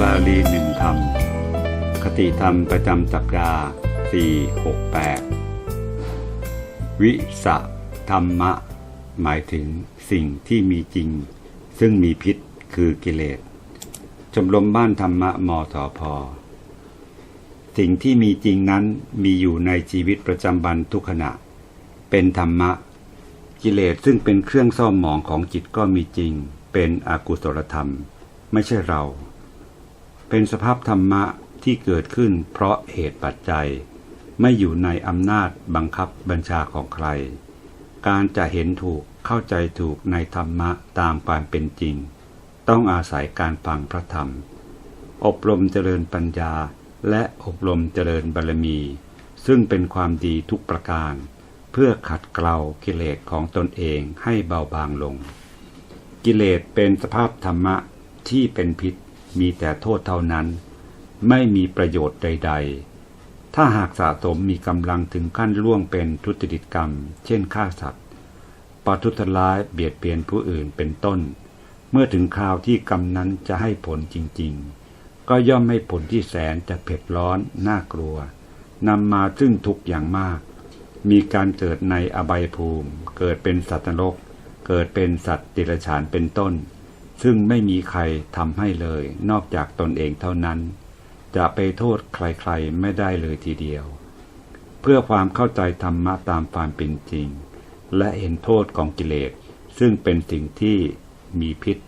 บาลีหนึ่งคำคติธรรมประจำสัปดาห์468 วิสะธรรมะ หมายถึงสิ่งที่มีจริง ซึ่งมีพิษคือกิเลสชมรมบ้านธรรมะมทพสิ่งที่มีจริงนั้นมีอยู่ในชีวิตประจำวันทุกขณะ เป็นธรรมะ กิเลสซึ่งเป็นเครื่องเศร้าหมองของจิตก็มีจริง เป็นอกุศลธรรม ไม่ใช่เรา เป็นสภาพธรรมะที่เกิดขึ้นเพราะเหตุปัจจัย ไม่อยู่ในอำนาจบังคับบัญชาของใคร การจะเห็นถูกเข้าใจถูกในธรรมะตามความเป็นจริง ต้องอาศัยการฟังพระธรรม อบรมเจริญปัญญาและอบรมเจริญบารมี ซึ่งเป็นความดีทุกประการ เพื่อขัดเกลากิเลสของตนเองให้เบาบางลง กิเลสเป็นสภาพธรรมะที่เป็นพิษ มีแต่โทษเท่านั้น ไม่มีประโยชน์ใด ๆ ถ้าหากสะสมมีกำลังถึงขั้นล่วงเป็นทุจริตกรรม เช่นฆ่าสัตว์ปาทุษร้ายเบียดเบียนผู้อื่นเป็นต้น เมื่อถึงคราวที่กรรมนั้นจะให้ผลจริง ๆ ก็ย่อมให้ผลที่แสนจะเผ็ดร้อนน่ากลัวนำมาซึ่งทุกข์อย่างมาก มีการเกิดในอบายภูมิ เกิดเป็นสัตว์นรก เกิดเป็นสัตว์ติรฉานเป็นต้น ซึ่งไม่มีใครทำให้เลย นอกจากตนเองเท่านั้น จะไปโทษใครๆไม่ได้เลยทีเดียว เพื่อความเข้าใจธรรมะตามความเป็นจริง และเห็นโทษของกิเลส ซึ่งเป็นสิ่งที่มีพิษ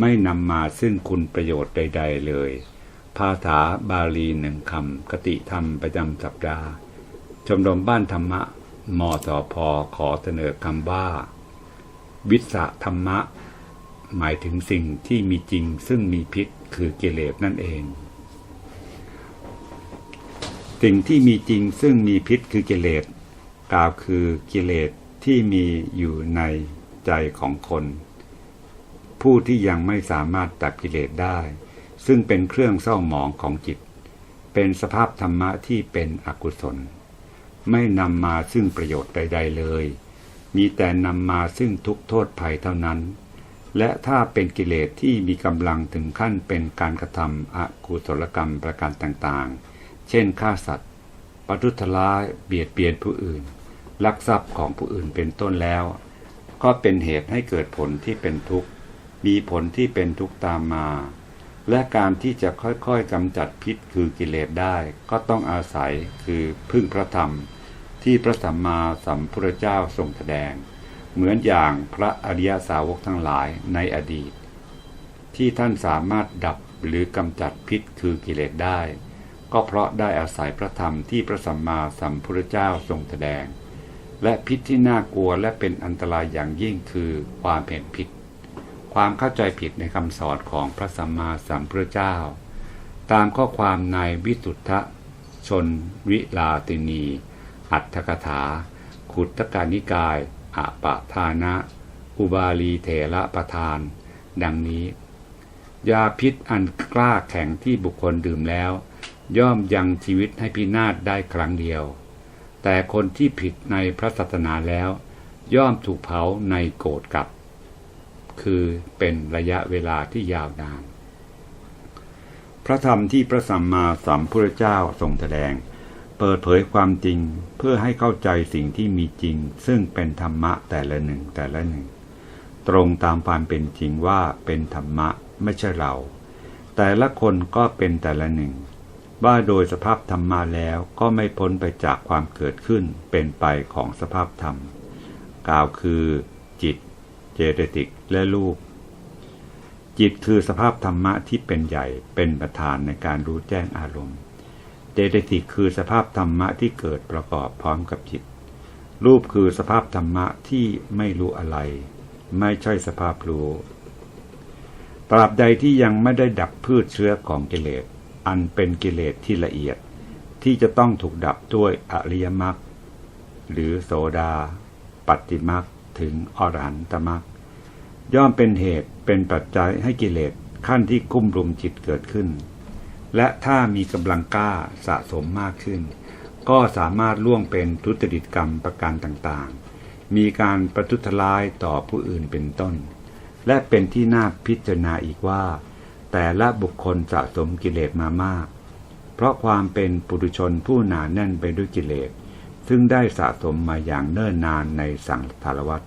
ไม่นำมาซึ่งคุณประโยชน์ใด ๆ เลย ภาษาบาลีหนึ่งคำคติธรรมประจำสัปดาห์ ชมรมบ้านธรรมะมสพขอเสนอคำว่า วิสะธรรมะ หมายถึงสิ่งที่มีจริงซึ่งมีพิษคือกิเลสนั่นเอง สิ่งที่มีจริงซึ่งมีพิษคือกิเลสกล่าวคือกิเลสที่มีอยู่ในใจของคน ผู้ที่ยังไม่สามารถตัดกิเลสได้ ซึ่งเป็นเครื่องเศร้าหมองของจิต เป็นสภาพธรรมะที่เป็นอกุศล ไม่นำมาซึ่งประโยชน์ใด ๆ เลย มีแต่นำมาซึ่งทุกโทษภัยเท่านั้น และถ้าเป็นกิเลสที่มีกำลังถึงขั้นเป็นการกระทำอกุศลกรรมประการต่างๆ เช่นฆ่าสัตว์ปทุทร้ายเบียดเบียนผู้อื่น ลักทรัพย์ของผู้อื่นเป็นต้นแล้ว ก็เป็นเหตุให้เกิดผลที่เป็นทุกข์ มีผลที่เป็นทุกข์ตามมา และการที่จะค่อยๆกำจัดพิษคือกิเลสได้ ก็ต้องอาศัยคือพึ่งพระธรรม ที่พระสัมมาสัมพุทธเจ้าทรงแสดง เหมือนอย่างพระอริยสาวกทั้งหลายในอดีต ที่ท่านสามารถดับหรือกำจัดพิษคือกิเลสได้ ก็เพราะได้อาศัยพระธรรมที่พระสัมมาสัมพุทธเจ้าทรงแสดง และพิษที่น่ากลัวและเป็นอันตรายอย่างยิ่งคือความเห็นผิด ความเข้าใจผิดในคำสอนของพระสัมมาสัมพุทธเจ้า ตามข้อความในวิสุทธชนวิลาตินี อัตถกถา ขุตกานิกาย อปะทานะ อุบาลีเถระประทาน ดังนี้ ยาพิษอันกล้าแข็งที่บุคคลดื่มแล้ว ย่อมยังชีวิตให้พินาศได้ครั้งเดียว แต่คนที่ผิดในพระศาสนาแล้ว ย่อมถูกเผาในโกรธกับ คือเป็นระยะเวลาที่ยาวนาน พระธรรมที่พระสัมมาสัมพุทธเจ้าทรงแสดง เปิดเผยความจริงเพื่อให้เข้าใจสิ่งที่มีจริง ซึ่งเป็นธรรมะแต่ละหนึ่งแต่ละหนึ่ง ตรงตามความเป็นจริงว่าเป็นธรรมะไม่ใช่เรา แต่ละคนก็เป็นแต่ละหนึ่ง ว่าโดยสภาพธรรมมาแล้วก็ไม่พ้นไปจากความเกิดขึ้นเป็นไปของสภาพธรรม กล่าวคือ จิต เจตติกและรูปจิตคือสภาพธรรมะที่เป็นใหญ่เป็นประธานในการรู้แจ้งอารมณ์ เจตติกคือสภาพธรรมะที่เกิดประกอบพร้อมกับจิต รูปคือสภาพธรรมะที่ไม่รู้อะไร ไม่ใช่สภาพรู้ตราบใดที่ยังไม่ได้ดับพืชเชื้อของกิเลส อันเป็นกิเลสที่ละเอียด ที่จะต้องถูกดับด้วยอริยมรรคหรือโสดา ปัตติมรรคถึงอรหันตมรรคย่อมเป็นเหตุเป็นปัจจัยให้กิเลสขั้นที่คุ้มรุมจิตเกิดขึ้น และถ้ามีกำลังกล้าสะสมมากขึ้น ก็สามารถล่วงเป็นทุจริตกรรมประการต่างๆ มีการประทุษร้ายต่อผู้อื่นเป็นต้น และเป็นที่น่าพิจารณาอีกว่า แต่ละบุคคลสะสมกิเลสมามาก เพราะความเป็นปุถุชนผู้หนาแน่นไปด้วยกิเลส ซึ่งได้สะสมมาอย่างเนิ่นนานในสังสารวัฏ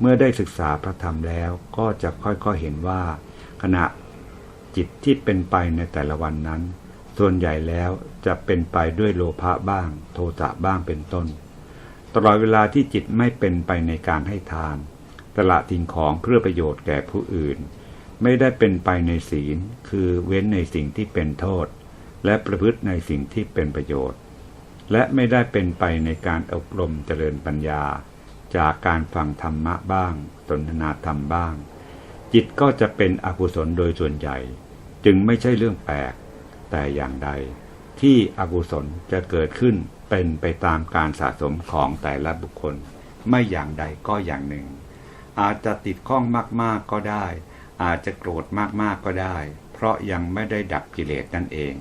เมื่อได้ศึกษาพระธรรมแล้วก็จะค่อยๆเห็นว่า ขณะ จิตที่เป็นไปในแต่ละวันนั้น ส่วนใหญ่แล้วจะเป็นไปด้วยโลภะบ้าง โทสะบ้างเป็นต้น ตลอดเวลาที่จิตไม่เป็นไปในการให้ทานตละทิ้งของเพื่อประโยชน์แก่ผู้อื่น ไม่ได้เป็นไปในศีล คือเว้นในสิ่งที่เป็นโทษ และประพฤติในสิ่งที่เป็นประโยชน์ และไม่ได้เป็นไปในการอบรมเจริญปัญญา จากการฟังธรรมะบ้างสนทนาธรรมบ้าง จิตก็จะเป็นอกุศลโดยส่วนใหญ่ จึงไม่ใช่เรื่องแปลก แต่อย่างใด ที่อกุศลจะเกิดขึ้นเป็นไปตามการสะสมของแต่ละบุคคล ไม่อย่างใดก็อย่างหนึ่ง อาจจะติดข้องมากๆก็ได้ อาจจะโกรธมากๆก็ได้ เพราะยังไม่ได้ดับกิเลสนั่นเอง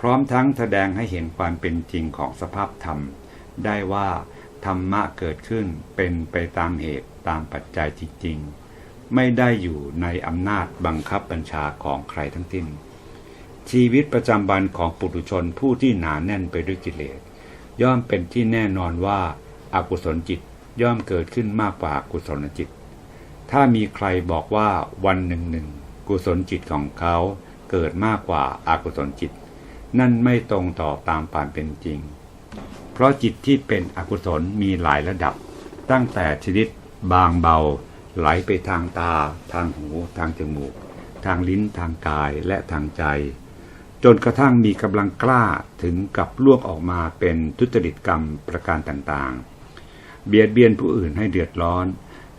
พร้อมทั้งแสดงให้เห็นความเป็นจริงของสภาพธรรม ได้ว่าธรรมะเกิดขึ้นเป็นไปตามเหตุตามปัจจัยจริงๆ ไม่ได้อยู่ในอำนาจบังคับบัญชาของใครทั้งสิ้น ชีวิตประจำวันของปุถุชนผู้ที่หนาแน่นไปด้วยกิเลส ย่อมเป็นที่แน่นอนว่าอากุศลจิตย่อมเกิดขึ้นมากกว่ากุศลจิต ถ้ามีใครบอกว่าวันหนึ่งหนึ่งกุศลจิตของเขาเกิดมากกว่าอากุศลจิต นั่นไม่ตรงต่อตามความเป็นจริง เพราะจิตที่เป็นอกุศลมีหลายระดับ ตั้งแต่ชนิดบางเบา ไหลไปทางตา ทางหู ทางจมูก ทางลิ้นทางกายและทางใจ จนกระทั่งมีกำลังกล้าถึงกับล่วงออกมาเป็นทุจริตกรรมประการต่างๆ เบียดเบียนผู้อื่นให้เดือดร้อน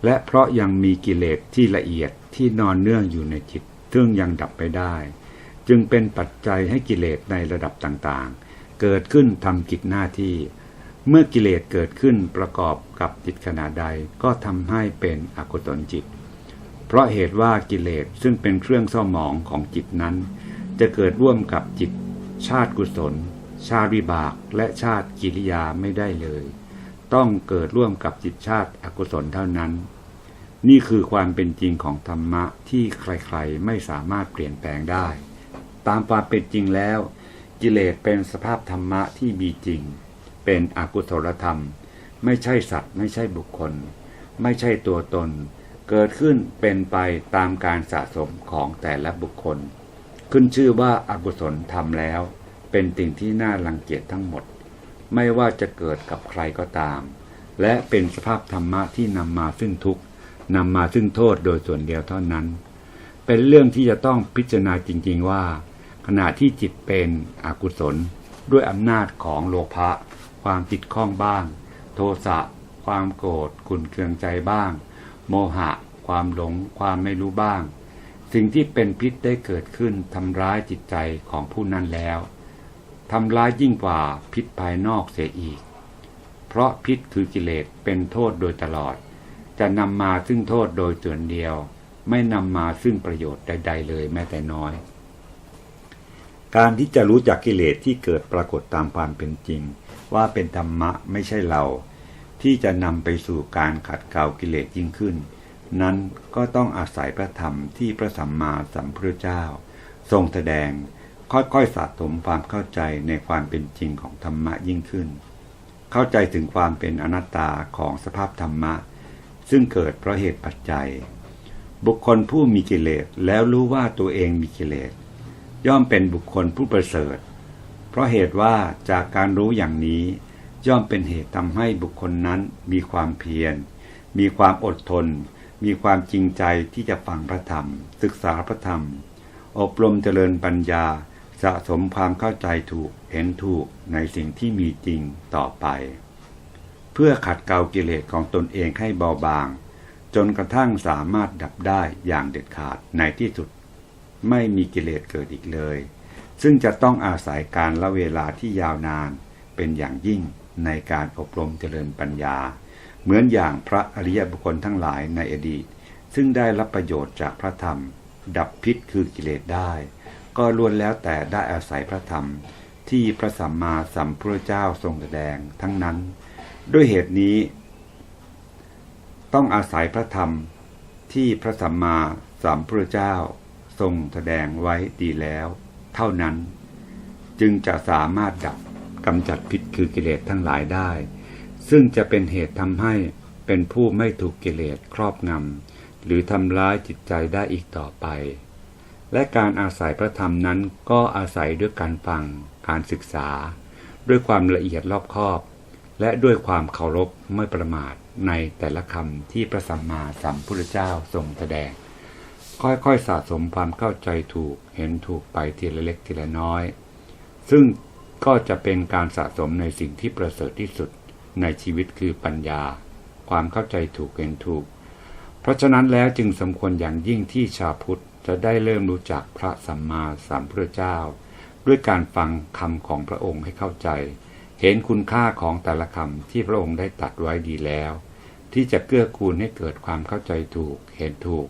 และเพราะยังมีกิเลสที่ละเอียดที่นอนเนื่องอยู่ในจิตซึ่งยังดับไม่ได้ จึงเป็นปัจจัยให้กิเลสในระดับต่างๆ เกิดขึ้นทำกิจหน้าที่ เมื่อกิเลสเกิดขึ้นประกอบกับจิตขณะใดก็ทำให้เป็นอกุศลจิต เพราะเหตุว่ากิเลสซึ่งเป็นเครื่องเศร้าหมองของจิตนั้น จะเกิดร่วมกับจิต ชาติกุศล ชาติวิบากและชาติกิริยาไม่ได้เลย ต้องเกิดร่วมกับจิตชาติอกุศลเท่านั้น นี่คือความเป็นจริงของธรรมะที่ใครๆไม่สามารถเปลี่ยนแปลงได้ ตามความเป็นจริงแล้ว กิเลสเป็นสภาพธรรมะที่มีจริง เป็นอกุศลธรรม ไม่ใช่สัตว์ ไม่ใช่บุคคล ไม่ใช่ตัวตน เกิดขึ้นเป็นไปตามการสะสมของแต่ละบุคคล ขึ้นชื่อว่าอากุศลทำแล้ว เป็นสิ่งที่น่ารังเกียจทั้งหมด ไม่ว่าจะเกิดกับใครก็ตาม และเป็นสภาพธรรมะที่นำมาซึ่งทุกข์นำมาซึ่งโทษโดยส่วนเดียวเท่านั้น เป็นเรื่องที่จะต้องพิจารณาจริง ๆว่า ขณะที่จิตเป็นอกุศลด้วยอำนาจของโลภะ ความติดข้องบ้าง โทสะความโกรธขุนเคืองใจบ้าง โมหะ ความหลง ความไม่รู้บ้าง สิ่งที่เป็นพิษได้เกิดขึ้นทำร้ายจิตใจของผู้นั้นแล้วทำร้ายยิ่งกว่าพิษภายนอกเสียอีก เพราะพิษคือกิเลสเป็นโทษโดยตลอด จะนำมาซึ่งโทษโดยส่วนเดียว ไม่นำมาซึ่งประโยชน์ใด ๆ เลยแม้แต่น้อย การที่จะรู้จักกิเลสที่เกิดปรากฏตามความเป็นจริง ว่าเป็นธรรมะไม่ใช่เรา ที่จะนำไปสู่การขัดเกลากิเลสยิ่งขึ้น นั้นก็ต้องอาศัยพระธรรมที่พระสัมมาสัมพุทธเจ้า ทรงแสดงค่อยๆสะสมความเข้าใจในความเป็นจริงของธรรมะยิ่งขึ้น เข้าใจถึงความเป็นอนัตตาของสภาพธรรมะ ซึ่งเกิดเพราะเหตุปัจจัย บุคคลผู้มีกิเลสแล้วรู้ว่าตัวเองมีกิเลส ย่อมเป็นบุคคลผู้ประเสริฐ เพราะเหตุว่าจากการรู้อย่างนี้ ย่อมเป็นเหตุทำให้บุคคลนั้นมีความเพียร มีความอดทน มีความจริงใจที่จะฟังพระธรรม ศึกษาพระธรรม อบรมเจริญปัญญา สะสมความเข้าใจถูกเห็นถูกในสิ่งที่มีจริงต่อไป เพื่อขัดเกลากิเลสของตนเองให้เบาบาง จนกระทั่งสามารถดับได้อย่างเด็ดขาดในที่สุด ไม่มีกิเลสเกิดอีกเลย ซึ่งจะต้องอาศัยการละเวลาที่ยาวนานเป็นอย่างยิ่งในการอบรมเจริญปัญญา เหมือนอย่างพระอริยบุคคลทั้งหลายในอดีต ซึ่งได้รับประโยชน์จากพระธรรม ดับพิษคือกิเลสได้ ก็ล้วนแล้วแต่ได้อาศัยพระธรรม ที่พระสัมมาสัมพุทธเจ้าทรงแสดงทั้งนั้น ด้วยเหตุนี้ ต้องอาศัยพระธรรมที่พระสัมมาสัมพุทธเจ้า ทรงแสดงไว้ดีแล้ว เท่านั้น จึงจะสามารถดับกำจัดพิษคือกิเลสทั้งหลายได้ ซึ่งจะเป็นเหตุทำให้เป็นผู้ไม่ถูกกิเลสครอบงำหรือทำร้ายจิตใจได้อีกต่อไป และการอาศัยพระธรรมนั้นก็อาศัยด้วยการฟัง การศึกษา ด้วยความละเอียดรอบคอบ และด้วยความเคารพไม่ประมาทในแต่ละคำที่พระสัมมาสัมพุทธเจ้าทรงแสดง ค่อยๆสะสมความเข้าใจถูกเห็นถูกไปทีละเล็กทีละน้อย ซึ่งก็จะเป็นการสะสมในสิ่งที่ประเสริฐที่สุดในชีวิตคือปัญญา ความเข้าใจถูกเห็นถูก เพราะฉะนั้นแล้วจึงสมควรอย่างยิ่งที่ชาวพุทธจะได้เริ่มรู้จักพระสัมมาสัมพุทธเจ้า ด้วยการฟังคำของพระองค์ให้เข้าใจ เห็นคุณค่าของแต่ละคำที่พระองค์ได้ตัดไว้ดีแล้ว ที่จะเกื้อกูลให้เกิดความเข้าใจถูกเห็นถูก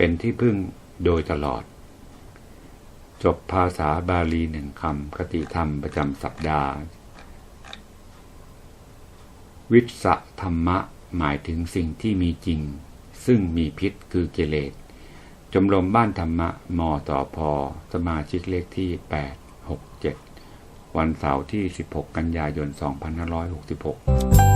เป็นที่พึ่งโดยตลอด จบภาษาบาลีหนึ่งคำคติธรรมประจำสัปดาห์ วิสธรรมะหมายถึงสิ่งที่มีจริง ซึ่งมีพิษคือกิเลสชมรมบ้านธรรมะมต่อพอสมาชิกเลขที่ 867 วันเสาร์ที่ 16 กันยายน 2566